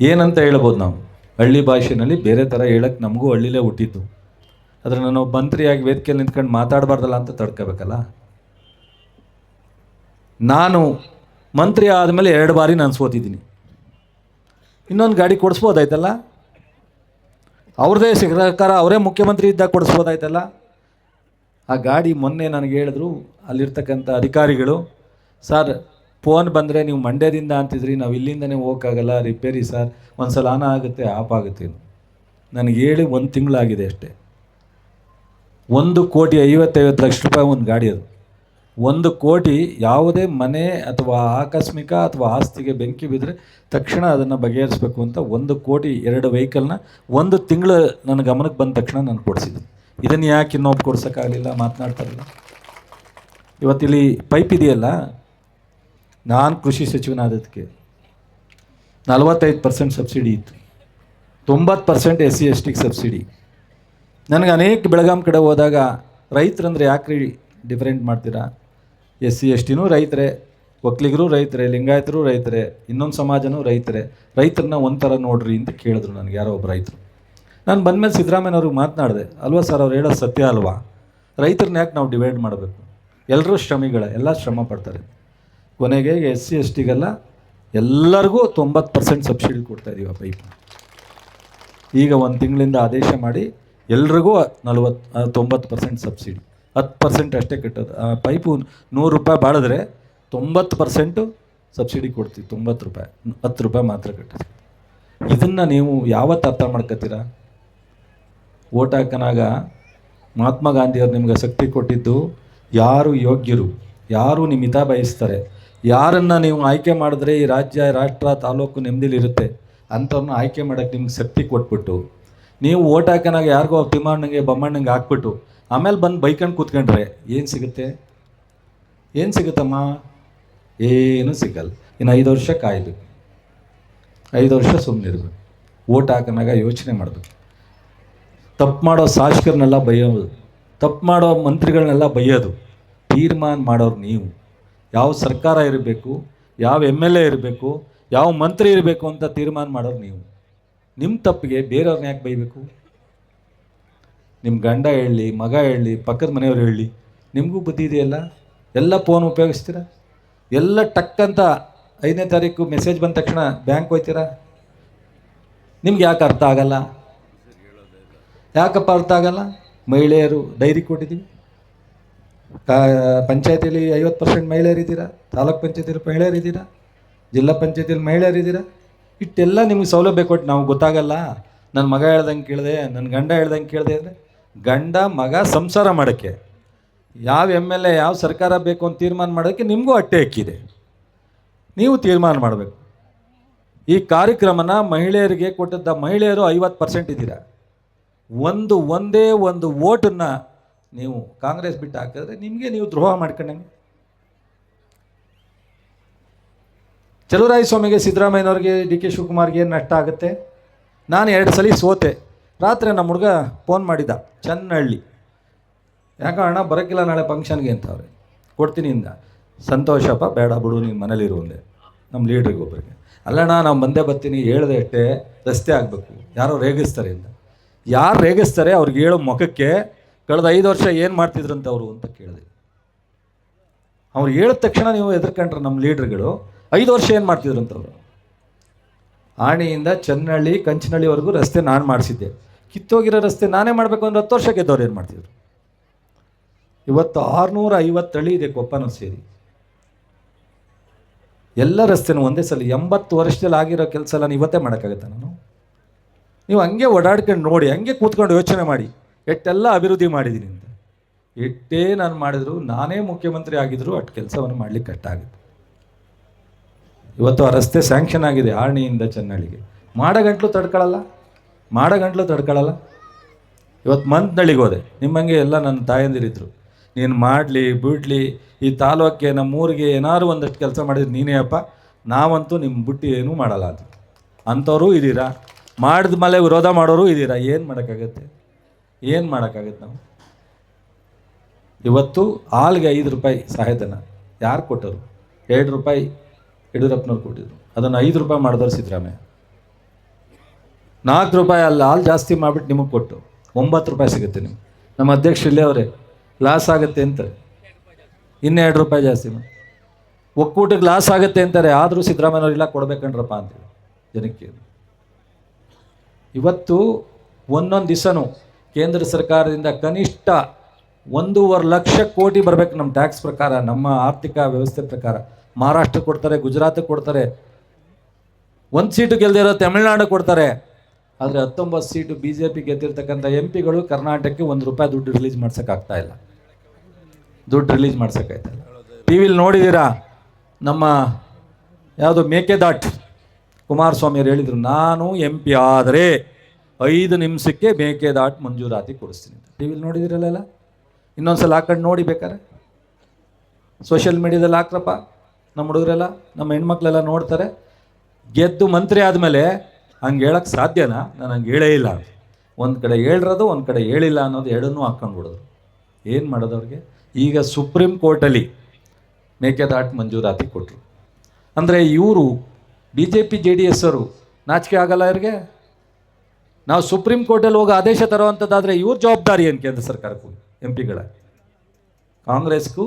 ಏನಂತ ಹೇಳ್ಬೋದು ನಾವು? ಹಳ್ಳಿ ಭಾಷೆನಲ್ಲಿ ಬೇರೆ ಥರ ಹೇಳಕ್ಕೆ ನಮಗೂ ಹಳ್ಳಿಲೇ ಹುಟ್ಟಿದ್ದು. ಆದರೆ ನಾನು ಮಂತ್ರಿಯಾಗಿ ವೇದಿಕೆಯಲ್ಲಿ ನಿಂತ್ಕೊಂಡು ಮಾತಾಡಬಾರ್ದಲ್ಲ ಅಂತ ತಡ್ಕೋಬೇಕಲ್ಲ? ನಾನು ಮಂತ್ರಿ ಆದಮೇಲೆ ಎರಡು ಬಾರಿ ನಾನು ಸೋತಿದ್ದೀನಿ. ಇನ್ನೊಂದು ಗಾಡಿ ಕೊಡಿಸ್ಬೋದಾಯ್ತಲ್ಲ? ಅವ್ರದ್ದೇ ಸರ್ಕಾರ ಅವರೇ ಮುಖ್ಯಮಂತ್ರಿ ಇದ್ದಾಗ ಕೊಡಿಸ್ಬೋದಾಯ್ತಲ್ಲ? ಆ ಗಾಡಿ ಮೊನ್ನೆ ನನಗೆ ಹೇಳಿದ್ರು, ಅಲ್ಲಿರ್ತಕ್ಕಂಥ ಅಧಿಕಾರಿಗಳು, ಸರ್ ಫೋನ್ ಬಂದರೆ ನೀವು ಮಂಡ್ಯದಿಂದ ಅಂತಿದ್ರಿ, ನಾವು ಇಲ್ಲಿಂದನೇ ಹೋಗೋಕ್ಕಾಗಲ್ಲ ರಿಪೇರಿ ಸರ್ ಒಂದು ಸಲ ಆನ್ ಆಗುತ್ತೆ ಆಫ್ ಆಗುತ್ತೆ ನನಗೆ ಹೇಳಿ ಒಂದು ತಿಂಗಳಾಗಿದೆ ಅಷ್ಟೇ. ಒಂದು ಕೋಟಿ ಐವತ್ತೈವತ್ತು ಲಕ್ಷ ರೂಪಾಯಿ ಒಂದು ಗಾಡಿ ಅದು. ಒಂದು ಕೋಟಿ ಯಾವುದೇ ಮನೆ ಅಥವಾ ಆಕಸ್ಮಿಕ ಅಥವಾ ಆಸ್ತಿಗೆ ಬೆಂಕಿ ಬಿದ್ದರೆ ತಕ್ಷಣ ಅದನ್ನು ಬಗೆಹರಿಸಬೇಕು ಅಂತ ಒಂದು ಕೋಟಿ ಎರಡು ವೆಹಿಕಲ್ನ ಒಂದು ತಿಂಗಳು ನನ್ನ ಗಮನಕ್ಕೆ ಬಂದ ತಕ್ಷಣ ನಾನು ಕೊಡಿಸಿದ್ದೆ. ಇದನ್ನು ಯಾಕೆ ಇನ್ನೊಬ್ಬ ಕೊಡ್ಸೋಕ್ಕಾಗಲಿಲ್ಲ ಮಾತನಾಡ್ತಾರಲ್ಲ ಇವತ್ತಿಲ್ಲಿ ಪೈಪ್ ಇದೆಯಲ್ಲ? ನಾನು ಕೃಷಿ ಸಚಿವನಾದದಕ್ಕೆ ನಲವತ್ತೈದು ಪರ್ಸೆಂಟ್ ಸಬ್ಸಿಡಿ ಇತ್ತು. ತೊಂಬತ್ತು ಪರ್ಸೆಂಟ್ ಎಸ್ ಸಿ ಎಸ್ ಟಿಗೆ ಸಬ್ಸಿಡಿ. ನನಗೆ ಅನೇಕ ಬೆಳಗಾಂ ಕಡೆ ಹೋದಾಗ ರೈತರಂದ್ರೆ ಯಾಕ್ರಿ ಡಿಫರೆಂಟ್ ಮಾಡ್ತೀರಾ? ಎಸ್ ಸಿ ಎಸ್ ಟಿನೂ ರೈತರೇ, ಒಕ್ಕಲಿಗರು ರೈತರೇ, ಲಿಂಗಾಯತರು ರೈತರೇ, ಇನ್ನೊಂದು ಸಮಾಜನೂ ರೈತರೇ. ರೈತರನ್ನ ಒಂಥರ ನೋಡ್ರಿ ಅಂತ ಕೇಳಿದ್ರು ನನಗೆ ಯಾರೋ ಒಬ್ಬ ರೈತರು. ನಾನು ಬಂದಮೇಲೆ ಸಿದ್ದರಾಮಯ್ಯನವ್ರಿಗೆ ಮಾತನಾಡಿದೆ, ಅಲ್ವಾ ಸರ್ ಅವ್ರು ಹೇಳೋದು ಸತ್ಯ ಅಲ್ವಾ? ರೈತರನ್ನ ಯಾಕೆ ನಾವು ಡಿವೈಡ್ ಮಾಡಬೇಕು? ಎಲ್ಲರೂ ಶ್ರಮಿಗಳೇ, ಎಲ್ಲ ಶ್ರಮ ಪಡ್ತಾರೆ. ಕೊನೆಗೆ ಎಸ್ ಸಿ ಎಸ್ ಟಿಗೆಲ್ಲ ಎಲ್ಲರಿಗೂ ತೊಂಬತ್ತು ಪರ್ಸೆಂಟ್ ಸಬ್ಸಿಡಿ ಕೊಡ್ತಾ ಇದೀವಿ ಆ ಪೈಪ್ ಈಗ ಒಂದು ತಿಂಗಳಿಂದ ಆದೇಶ ಮಾಡಿ ಎಲ್ರಿಗೂ ನಲ್ವತ್ತು ತೊಂಬತ್ತು ಪರ್ಸೆಂಟ್ ಸಬ್ಸಿಡಿ. ಹತ್ತು ಪರ್ಸೆಂಟ್ ಅಷ್ಟೇ ಕಟ್ಟೋದು ಆ ಪೈಪು ನೂರು ರೂಪಾಯಿ ಬಾಳಿದ್ರೆ ತೊಂಬತ್ತು ಪರ್ಸೆಂಟು ಸಬ್ಸಿಡಿ ಕೊಡ್ತೀವಿ, ತೊಂಬತ್ತು ರೂಪಾಯಿ. ಹತ್ತು ರೂಪಾಯಿ ಮಾತ್ರ ಕಟ್ಟೋದು ಇದನ್ನು ನೀವು ಯಾವತ್ತು ಅರ್ಥ ಮಾಡ್ಕೋತೀರ ಓಟ್ ಹಾಕನಾಗ ಮಹಾತ್ಮ ಗಾಂಧಿಯವರು ನಿಮ್ಗೆ ಶಕ್ತಿ ಕೊಟ್ಟಿದ್ದು ಯಾರು ಯೋಗ್ಯರು, ಯಾರು ನಿಮ್ಮ ಹಿತ ಬಯಸ್ತಾರೆ ಯಾರನ್ನು ನೀವು ಆಯ್ಕೆ ಮಾಡಿದ್ರೆ ಈ ರಾಜ್ಯ, ರಾಷ್ಟ್ರ ತಾಲೂಕು ನೆಮ್ಮದಿಲಿರುತ್ತೆ ಅಂಥವ್ರನ್ನ ಆಯ್ಕೆ ಮಾಡೋಕ್ಕೆ ನಿಮ್ಗೆ ಶಕ್ತಿ ಕೊಟ್ಬಿಟ್ಟು, ನೀವು ಓಟ್ ಹಾಕೋನಾಗ ಯಾರಿಗೋ ತಿಮ್ಮಣ್ಣಂಗೆ ಬೊಮ್ಮಣ್ಣಂಗೆ ಹಾಕ್ಬಿಟ್ಟು, ಆಮೇಲೆ ಬಂದು ಬೈಕಂಡು ಕೂತ್ಕೊಂಡ್ರೆ ಏನು ಸಿಗುತ್ತೆ? ಏನು ಸಿಗುತ್ತಮ್ಮ? ಏನೂ ಸಿಗಲ್ಲ. ಇನ್ನು ಐದು ವರ್ಷ ಕಾಯ್ದು ಐದು ವರ್ಷ ಸುಮ್ಮನಿರ್ಬೇಕು ಓಟ್ ಹಾಕೋನಾಗ ಯೋಚನೆ ಮಾಡಬೇಕು. ತಪ್ಪು ಮಾಡೋ ಶಾಸಕರನ್ನೆಲ್ಲ ಬೈಯೋದು ತಪ್ಪು ಮಾಡೋ ಮಂತ್ರಿಗಳನ್ನೆಲ್ಲ ಬೈಯೋದು ತೀರ್ಮಾನ ಮಾಡೋರು ನೀವು. ಯಾವ ಸರ್ಕಾರ ಇರಬೇಕು, ಯಾವ ಎಂ ಎಲ್ ಎ ಇರಬೇಕು, ಯಾವ ಮಂತ್ರಿ ಇರಬೇಕು ಅಂತ ತೀರ್ಮಾನ ಮಾಡೋರು ನೀವು. ನಿಮ್ಮ ತಪ್ಪಿಗೆ ಬೇರೆಯವ್ರನ್ನ ಯಾಕೆ ಬೈಬೇಕು? ನಿಮ್ಮ ಗಂಡ ಹೇಳಲಿ ಮಗ ಹೇಳಲಿ ಪಕ್ಕದ ಮನೆಯವ್ರು ಹೇಳಲಿ ನಿಮಗೂ ಬುದ್ಧಿ ಇದೆಯಲ್ಲ? ಎಲ್ಲ ಫೋನ್ ಉಪಯೋಗಿಸ್ತೀರಾ? ಎಲ್ಲ ಟಕ್ ಅಂತ ಐದನೇ ತಾರೀಕು ಮೆಸೇಜ್ ಬಂದ ತಕ್ಷಣ ಬ್ಯಾಂಕ್ ಹೋಯ್ತೀರಾ? ನಿಮ್ಗೆ ಯಾಕೆ ಅರ್ಥ ಆಗಲ್ಲ? ಯಾಕಪ್ಪ ಅರ್ಥ ಆಗಲ್ಲ? ಮಹಿಳೆಯರು ಡೈರಿ ಕೊಟ್ಟಿದ್ದೀವಿ. ಕಾ ಪಂಚಾಯತಿಲಿ ಐವತ್ತು ಪರ್ಸೆಂಟ್ ಮಹಿಳೆಯರಿದ್ದೀರಾ ತಾಲೂಕ್ ಪಂಚಾಯತಿಯಲ್ಲಿ ಮಹಿಳೆಯರಿದ್ದೀರಾ ಜಿಲ್ಲಾ ಪಂಚಾಯತಿಯಲ್ಲಿ ಮಹಿಳೆಯರಿದ್ದೀರಾ ಇಷ್ಟೆಲ್ಲ ನಿಮಗೆ ಸೌಲಭ್ಯ ಕೊಟ್ಟು ನಾವು ಗೊತ್ತಾಗಲ್ಲ. ನನ್ನ ಮಗ ಹೇಳ್ದಂಗೆ ಕೇಳಿದೆ ನನ್ನ ಗಂಡ ಹೇಳ್ದಂಗೆ ಕೇಳಿದೆ ಅಂದರೆ ಗಂಡ ಮಗ ಸಂಸಾರ ಮಾಡೋಕ್ಕೆ, ಯಾವ ಎಂ ಎಲ್ ಎ, ಯಾವ ಸರ್ಕಾರ ಬೇಕು ಅಂತ ತೀರ್ಮಾನ ಮಾಡೋಕ್ಕೆ ನಿಮಗೂ ಅಟ್ಟೆ ಅಕ್ಕಿದೆ ನೀವು ತೀರ್ಮಾನ ಮಾಡಬೇಕು. ಈ ಕಾರ್ಯಕ್ರಮನ ಮಹಿಳೆಯರಿಗೆ ಕೊಟ್ಟಿದ್ದ ಮಹಿಳೆಯರು ಐವತ್ತು ಪರ್ಸೆಂಟ್ ಇದ್ದೀರಾ? ಒಂದು, ಒಂದೇ ಒಂದು ಓಟನ್ನು ನೀವು ಕಾಂಗ್ರೆಸ್ ಬಿಟ್ಟು ಹಾಕಿದ್ರೆ ನಿಮಗೆ ನೀವು ದ್ರೋಹ ಮಾಡ್ಕೊಂಡಂಗೆ. ಸ್ವಾಮಿಗೆ ಸಿದ್ದರಾಮಯ್ಯನವ್ರಿಗೆ ಡಿ ಕೆ ಶಿವಕುಮಾರ್ಗೆ ಏನು ನಷ್ಟ ಆಗುತ್ತೆ? ನಾನು ಎರಡು ಸಲ ಸೋತೆ. ರಾತ್ರಿ ನಮ್ಮ ಹುಡುಗ ಫೋನ್ ಮಾಡಿದ ಚನ್ನಹಳ್ಳಿ ಯಾಕೆ ಅಣ್ಣ ಬರೋಕ್ಕಿಲ್ಲ ನಾಳೆ ಫಂಕ್ಷನ್ಗೆ ಅಂತವ್ರೆ ಕೊಡ್ತೀನಿ ಇಂದ ಸಂತೋಷಪ್ಪ, ಬೇಡ ಬಿಡು, ನೀನು ಮನೇಲಿರು ಒಂದೇ ನಮ್ಮ ಲೀಡ್ರಿಗೆ ಒಬ್ಬರಿಗೆ ಅಲ್ಲಣ್ಣ, ನಾವು ಬಂದೇ ಬರ್ತೀನಿ, ಹೇಳ್ದೆ ಅಷ್ಟೇ, ರಸ್ತೆ ಆಗಬೇಕು. ಯಾರೋ ರೇಗಿಸ್ತಾರೆ ಇಂದ ಯಾರು ರೇಗಿಸ್ತಾರೆ, ಅವ್ರಿಗೆ ಹೇಳೋ ಮುಖಕ್ಕೆ ಕಳೆದ ಐದು ವರ್ಷ ಏನು ಮಾಡ್ತಿದ್ರಂತ ಅವರು ಅಂತ ಕೇಳಿದೆ. ಅವ್ರು ಹೇಳಿದ ತಕ್ಷಣ ನೀವು ಎದುರ್ಕೊಂಡ್ರೆ ನಮ್ಮ ಲೀಡ್ರ್ಗಳು, ಐದು ವರ್ಷ ಏನು ಮಾಡ್ತಿದ್ರಂತವ್ರು ಆಣಿಯಿಂದ ಚನ್ನಹಳ್ಳಿ ಕಂಚನಹಳ್ಳಿವರೆಗೂ ರಸ್ತೆ ನಾನು ಮಾಡಿಸಿದ್ದೆ. ಕಿತ್ತೋಗಿರೋ ರಸ್ತೆ ನಾನೇ ಮಾಡಬೇಕು ಅಂದ್ರೆ ಹತ್ತು ವರ್ಷ ಗೆದ್ದವ್ರು ಏನು ಮಾಡ್ತಿದ್ರು? ಇವತ್ತು ಆರುನೂರ ಐವತ್ತು ಹಳ್ಳಿ ಇದೆ ಕೊಪ್ಪನೂ ಸೇರಿ. ಎಲ್ಲ ರಸ್ತೆನೂ ಒಂದೇ ಸಲ ಎಂಬತ್ತು ವರ್ಷದಲ್ಲಿ ಆಗಿರೋ ಕೆಲಸ ಎಲ್ಲ ಇವತ್ತೇ ಮಾಡೋಕ್ಕಾಗತ್ತೆ ನಾನು? ನೀವು ಹಂಗೆ ಓಡಾಡ್ಕೊಂಡು ನೋಡಿ, ಹಂಗೆ ಕೂತ್ಕೊಂಡು ಯೋಚನೆ ಮಾಡಿ. ಎಷ್ಟೆಲ್ಲ ಅಭಿವೃದ್ಧಿ ಮಾಡಿದ್ದೀನಿ ಅಂತ. ಎಷ್ಟೇ ನಾನು ಮಾಡಿದ್ರು, ನಾನೇ ಮುಖ್ಯಮಂತ್ರಿ ಆಗಿದ್ರು ಅಷ್ಟು ಕೆಲಸವನ್ನು ಮಾಡಲಿಕ್ಕೆ ಕಷ್ಟ ಆಗುತ್ತೆ. ಇವತ್ತು ಆ ರಸ್ತೆ ಸ್ಯಾಂಕ್ಷನ್ ಆಗಿದೆ ಆರ್ಣಿಯಿಂದ ಚೆನ್ನಳ್ಳಿಗೆ. ಮಾಡಗಂಟ್ಲು ತಡ್ಕೊಳ್ಳಲ್ಲ ಮಾಡಗಂಟ್ಲು ತಡ್ಕೊಳ್ಳಲ್ಲ ಇವತ್ತು ಮಂತ್ನಳ್ಳಿಗೆ ಹೋದೆ. ನಿಮ್ಮಂಗೆ ಎಲ್ಲ ನನ್ನ ತಾಯಂದಿರಿದ್ರು. ನೀನು ಮಾಡಲಿ, ಬಿಡಲಿ, ಈ ತಾಲೂಕಿಗೆ ನಮ್ಮ ಊರಿಗೆ ಏನಾದ್ರು ಒಂದಷ್ಟು ಕೆಲಸ ಮಾಡಿದ್ರೆ ನೀನೇ ಅಪ್ಪ. ನಾವಂತೂ ನಿಮ್ಮ ಬುಟ್ಟಿ ಏನೂ ಮಾಡಲ್ಲ ಅದು ಅಂಥವ್ರು ಇದ್ದೀರಾ? ಮಾಡಿದ ಮೇಲೆ ವಿರೋಧ ಮಾಡೋರು ಇದ್ದೀರಾ? ಏನು ಮಾಡೋಕ್ಕಾಗತ್ತೆ? ಏನು ಮಾಡೋಕ್ಕಾಗತ್ತೆ ನಾವು? ಇವತ್ತು ಹಾಲ್ಗೆ ಐದು ರೂಪಾಯಿ ಸಹಾಯಧನ ಯಾರು ಕೊಟ್ಟರು? ಎರಡು ರೂಪಾಯಿ ಯಡಿಯೂರಪ್ಪನವ್ರು ಕೊಟ್ಟಿದ್ರು. ಅದನ್ನು ಐದು ರೂಪಾಯಿ ಮಾಡಿದ್ರು ಸಿದ್ದರಾಮಯ್ಯ ನಾಲ್ಕು ರೂಪಾಯಿ ಅಲ್ಲಿ ಹಾಲು ಜಾಸ್ತಿ ಮಾಡಿಬಿಟ್ಟು ನಿಮಗೆ ಕೊಟ್ಟು. ಒಂಬತ್ತು ರೂಪಾಯಿ ಸಿಗುತ್ತೆ ನಿಮ್ಗೆ. ನಮ್ಮ ಅಧ್ಯಕ್ಷ ಇಲ್ಲೇ ಅವರೇ, ಲಾಸ್ ಆಗುತ್ತೆ ಅಂತಾರೆ. ಇನ್ನೆರಡು ರೂಪಾಯಿ ಜಾಸ್ತಿ ಮಾಡಿ. ಒಕ್ಕೂಟಕ್ಕೆ ಲಾಸ್ ಆಗುತ್ತೆ ಅಂತಾರೆ. ಆದರೂ ಸಿದ್ದರಾಮಯ್ಯವ್ರು ಇಲ್ಲ ಕೊಡ್ಬೇಕಂಡ್ರಪ್ಪ ಅಂತೇಳಿ ಜನಕ್ಕೆ. ಇವತ್ತು ಒಂದೊಂದು ದಿವಸನೂ ಕೇಂದ್ರ ಸರ್ಕಾರದಿಂದ ಕನಿಷ್ಠ ಒಂದೂವರೆ ಲಕ್ಷ ಕೋಟಿ ಬರಬೇಕು ನಮ್ಮ ಟ್ಯಾಕ್ಸ್ ಪ್ರಕಾರ, ನಮ್ಮ ಆರ್ಥಿಕ ವ್ಯವಸ್ಥೆ ಪ್ರಕಾರ. ಮಹಾರಾಷ್ಟ್ರ ಕೊಡ್ತಾರೆ, ಗುಜರಾತ್ ಕೊಡ್ತಾರೆ, ಒಂದು ಸೀಟು ಗೆಲ್ದಿರೋ ತಮಿಳ್ನಾಡು ಕೊಡ್ತಾರೆ. ಆದರೆ ಹತ್ತೊಂಬತ್ತು ಸೀಟು ಬಿ ಜೆ ಪಿ ಗೆದ್ದಿರ್ತಕ್ಕಂಥ ಎಂ ಪಿಗಳು ಕರ್ನಾಟಕಕ್ಕೆ ಒಂದು ರೂಪಾಯಿ ದುಡ್ಡು ರಿಲೀಸ್ ಮಾಡ್ಸೋಕ್ಕಾಗ್ತಾಯಿಲ್ಲ ದುಡ್ಡು ರಿಲೀಸ್ ಮಾಡ್ಸೋಕ್ಕಾಯ್ತಲ್ಲ ಟಿ ವಿಲಿ ನೋಡಿದ್ದೀರಾ ನಮ್ಮ ಯಾವುದು ಮೇಕೆದಾಟ್ ಕುಮಾರಸ್ವಾಮಿಯವರು ಹೇಳಿದರು, ನಾನು ಎಂ ಪಿ ಆದರೆ ಐದು ನಿಮಿಷಕ್ಕೆ ಮೇಕೆದಾಟ್ ಮಂಜೂರಾತಿ ಕೊಡಿಸ್ತೀನಿ ಟಿ ವಿಲಿ ನೋಡಿದಿರಲ್ಲ? ಇನ್ನೊಂದು ಸಲ ಹಾಕೊಂಡು ನೋಡಿ ಬೇಕಾರೆ ಸೋಷಿಯಲ್ ಮೀಡಿಯಾದಲ್ಲಿ ಹಾಕ್ರಪ್ಪ, ನಮ್ಮ ಹುಡುಗರೆಲ್ಲ, ನಮ್ಮ ಹೆಣ್ಮಕ್ಳೆಲ್ಲ ನೋಡ್ತಾರೆ. ಗೆದ್ದು ಮಂತ್ರಿ ಆದಮೇಲೆ ಹಂಗೆ ಹೇಳಕ್ಕೆ ಸಾಧ್ಯನಾ? ನಾನು ಹಂಗೆ ಹೇಳೇ ಇಲ್ಲ. ಒಂದು ಕಡೆ ಹೇಳಿರೋದು, ಒಂದು ಕಡೆ ಹೇಳಿಲ್ಲ ಅನ್ನೋದು ಎರಡನ್ನೂ ಹಾಕ್ಕೊಂಡ್ಬಿಡೋದು ಏನು ಮಾಡೋದು ಅವ್ರಿಗೆ? ಈಗ ಸುಪ್ರೀಂ ಕೋರ್ಟಲ್ಲಿ ಮೇಕೆದಾಟ್ ಮಂಜೂರಾತಿ ಕೊಟ್ಟರು ಅಂದರೆ ಇವರು B J P J D S ಅವರು ನಾಚಿಕೆ ಆಗಲ್ಲ ಇವ್ರಿಗೆ? ನಾವು ಸುಪ್ರೀಂ ಕೋರ್ಟಲ್ಲಿ ಹೋಗಿ ಆದೇಶ ತರುವಂಥದ್ದಾದರೆ ಇವ್ರ ಜವಾಬ್ದಾರಿ ಏನು ಕೇಂದ್ರ ಸರ್ಕಾರಕ್ಕೂ ಎಂ ಪಿಗಳ ಕಾಂಗ್ರೆಸ್ಗೂ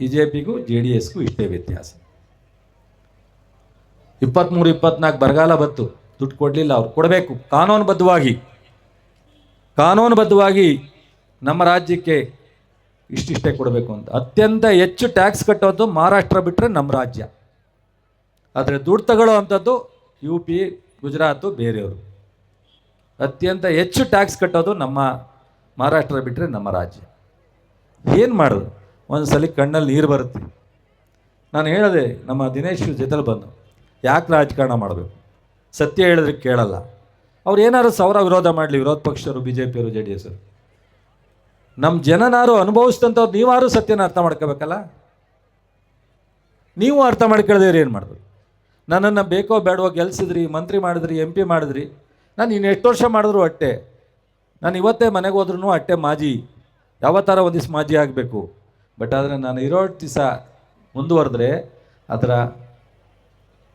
ಬಿ ಜೆ ಪಿಗೂ ಜೆ ಡಿ ಎಸ್ಗೂ ಇಷ್ಟೇ ವ್ಯತ್ಯಾಸ. ಇಪ್ಪತ್ತ್ಮೂರು ಇಪ್ಪತ್ನಾಲ್ಕು ಬರಗಾಲ ಬತ್ತು ದುಡ್ಡು ಕೊಡಲಿಲ್ಲ ಅವ್ರು, ಕೊಡಬೇಕು, ಕಾನೂನುಬದ್ಧವಾಗಿ. ಕಾನೂನುಬದ್ಧವಾಗಿ ನಮ್ಮ ರಾಜ್ಯಕ್ಕೆ ಇಷ್ಟಿಷ್ಟೇ ಕೊಡಬೇಕು ಅಂತ. ಅತ್ಯಂತ ಹೆಚ್ಚು ಟ್ಯಾಕ್ಸ್ ಕಟ್ಟೋದು ಮಹಾರಾಷ್ಟ್ರ ಬಿಟ್ಟರೆ ನಮ್ಮ ರಾಜ್ಯ. ಆದರೆ ದುಡ್ಡು ತಗೊಳ್ಳೋ ಅಂಥದ್ದು ಯು ಪಿ ಗುಜರಾತು, ಬೇರೆಯವರು. ಅತ್ಯಂತ ಹೆಚ್ಚು ಟ್ಯಾಕ್ಸ್ ಕಟ್ಟೋದು ನಮ್ಮ ಮಹಾರಾಷ್ಟ್ರ ಬಿಟ್ಟರೆ ನಮ್ಮ ರಾಜ್ಯ. ಏನು ಮಾಡೋದು? ಒಂದು ಸಲ ಕಣ್ಣಲ್ಲಿ ನೀರು ಬರುತ್ತೆ. ನಾನು ಹೇಳಿದೆ ನಮ್ಮ ದಿನೇಶ್ ಜೊತೆಲಿ ಬಂದು, ಯಾಕೆ ರಾಜಕಾರಣ ಮಾಡಬೇಕು? ಸತ್ಯ ಹೇಳಿದ್ರೆ ಕೇಳಲ್ಲ. ಅವ್ರು ಏನಾದ್ರು ಸಾವಿರ ವಿರೋಧ ಮಾಡಲಿ, ವಿರೋಧ ಪಕ್ಷರು ಬಿ ಜೆ ಪಿಯವರು ಜೆ ಡಿ ಎಸ್ ನಮ್ಮ ಜನನಾರು ಅನುಭವಿಸಿದಂಥವ್ರು ನೀವಾರು ಸತ್ಯನ ಅರ್ಥ ಮಾಡ್ಕೋಬೇಕಲ್ಲ? ನೀವು ಅರ್ಥ ಮಾಡ್ಕೊಳ್ದೇವ್ರು ಏನು ಮಾಡಿದ್ರು ನನ್ನನ್ನು ಬೇಕೋ ಬೇಡವೋ ಗೆಲ್ಸಿದ್ರಿ, ಮಂತ್ರಿ ಮಾಡಿದ್ರಿ, ಎಂ ಪಿ ಮಾಡಿದ್ರಿ ನಾನು ಇನ್ನು ಎಷ್ಟು ವರ್ಷ ಮಾಡಿದ್ರು ಅಟ್ಟೆ ನಾನು ಇವತ್ತೇ ಮನೆಗೆ ಹೋದ್ರೂ ಅಟ್ಟೆ ಮಾಜಿ. ಯಾವತ್ತಾರ ಒಂದು ದಿವಸ ಮಾಜಿ ಆಗಬೇಕು. ಬಟ್ ಆದರೆ ನಾನು ಇರೋ ದಿವಸ ಮುಂದುವರೆದ್ರೆ ಅದರ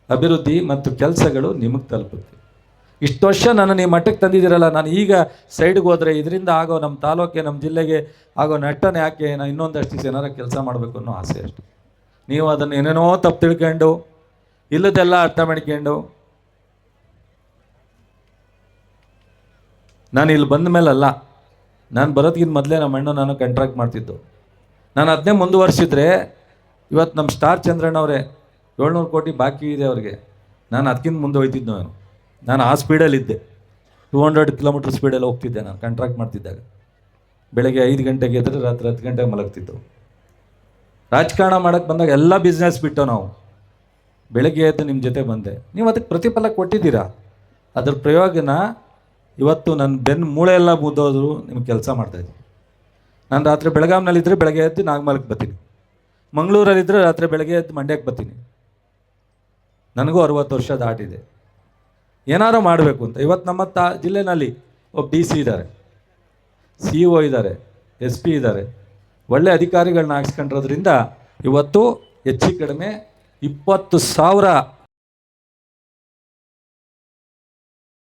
ಅಭಿವೃದ್ಧಿ ಮತ್ತು ಕೆಲಸಗಳು ನಿಮಗೆ ತಲುಪುತ್ತೆ. ಇಷ್ಟು ವರ್ಷ ನಾನು ನೀವು ಮಟ್ಟಕ್ಕೆ ತಂದಿದ್ದೀರಲ್ಲ, ನಾನು ಈಗ ಸೈಡ್ಗೆ ಹೋದರೆ ಇದರಿಂದ ಆಗೋ ನಮ್ಮ ತಾಲೂಕೆ ನಮ್ಮ ಜಿಲ್ಲೆಗೆ ಆಗೋ ನಟ್ಟನೆ ಯಾಕೆ? ನಾನು ಇನ್ನೊಂದಷ್ಟು ದಿವಸ ಏನಾರ ಕೆಲಸ ಮಾಡಬೇಕು ಅನ್ನೋ ಆಸೆ ಅಷ್ಟೆ. ನೀವು ಅದನ್ನು ಏನೇನೋ ತಪ್ಪು ತಿಳ್ಕೊಂಡು, ಇಲ್ಲದೆಲ್ಲ ಅರ್ಥ ಮಾಡ್ಕೊಂಡು ನಾನು ಇಲ್ಲಿ ಬಂದ ಮೇಲಲ್ಲ, ನಾನು ಬರೋದಕ್ಕಿಂತ ಮೊದಲೇ ನಮ್ಮ ಅಣ್ಣ ನಾನು ಕಂಟ್ರಾಕ್ಟ್ ಮಾಡ್ತಿದ್ದು. ನಾನು ಅದನ್ನೇ ಮುಂದುವರಿಸಿದ್ರೆ, ಇವತ್ತು ನಮ್ಮ ಸ್ಟಾರ್ ಚಂದ್ರಣ್ಣವರೇ ಏಳ್ನೂರು ಕೋಟಿ ಬಾಕಿ ಇದೆ ಅವ್ರಿಗೆ. ನಾನು ಅದಕ್ಕಿಂತ ಮುಂದೆ ಹೋಯ್ತಿದ್ದು ನಾನು. ನಾನು ಆ ಸ್ಪೀಡಲ್ಲಿದ್ದೆ ಟೂ ಹಂಡ್ರೆಡ್ ಕಿಲೋಮೀಟರ್ ಸ್ಪೀಡಲ್ಲಿ ಹೋಗ್ತಿದ್ದೆ ನಾನು ಕಾಂಟ್ರಾಕ್ಟ್ ಮಾಡ್ತಿದ್ದಾಗ. ಬೆಳಗ್ಗೆ ಐದು ಗಂಟೆಗೆ ಎದ್ರೆ ರಾತ್ರಿ ಹತ್ತು ಗಂಟೆಗೆ ಮಲಗ್ತಿದ್ದು. ರಾಜಕಾರಣ ಮಾಡೋಕ್ಕೆ ಬಂದಾಗ ಎಲ್ಲ ಬಿಸ್ನೆಸ್ ಬಿಟ್ಟು ನಾವು. ಬೆಳಗ್ಗೆ ಎದ್ದು ನಿಮ್ಮ ಜೊತೆ ಬಂದೆ. ನೀವು ಅದಕ್ಕೆ ಪ್ರತಿಫಲ ಕೊಟ್ಟಿದ್ದೀರಾ? ಅದ್ರ ಪ್ರಯೋಗನ ಇವತ್ತು ನನ್ನ ಬೆನ್ನು ಮೂಳೆ ಎಲ್ಲ ಮುದ್ದೋದ್ರು ನಿಮ್ಗೆ ಕೆಲಸ ಮಾಡ್ತಾ ಇದ್ದೀನಿ. ನಾನು ರಾತ್ರಿ ಬೆಳಗಾಂನಲ್ಲಿದ್ದರೆ ಬೆಳಗ್ಗೆ ಎದ್ದು ನಾಗಮಲಕ್ಕೆ ಬರ್ತೀನಿ. ಮಂಗಳೂರಲ್ಲಿದ್ದರೆ ರಾತ್ರಿ ಬೆಳಗ್ಗೆ ಎದ್ದು ಮಂಡ್ಯಕ್ಕೆ ಬರ್ತೀನಿ. ನನಗೂ ಅರುವತ್ತು ವರ್ಷ ದಾಟಿದೆ. ಏನಾರು ಮಾಡಬೇಕು ಅಂತ. ಇವತ್ತು ನಮ್ಮ ತಾ, ಜಿಲ್ಲೆನಲ್ಲಿ ಒಬ್ಬ ಡಿ ಸಿ ಇದ್ದಾರೆ ಸಿ ಒ ಇದ್ದಾರೆ ಎಸ್ ಪಿ ಇದ್ದಾರೆ ಒಳ್ಳೆ ಅಧಿಕಾರಿಗಳನ್ನ ಹಾಕ್ಸ್ಕೊಂಡಿರೋದ್ರಿಂದ ಇವತ್ತು ಹೆಚ್ಚು ಕಡಿಮೆ ಇಪ್ಪತ್ತು ಸಾವಿರ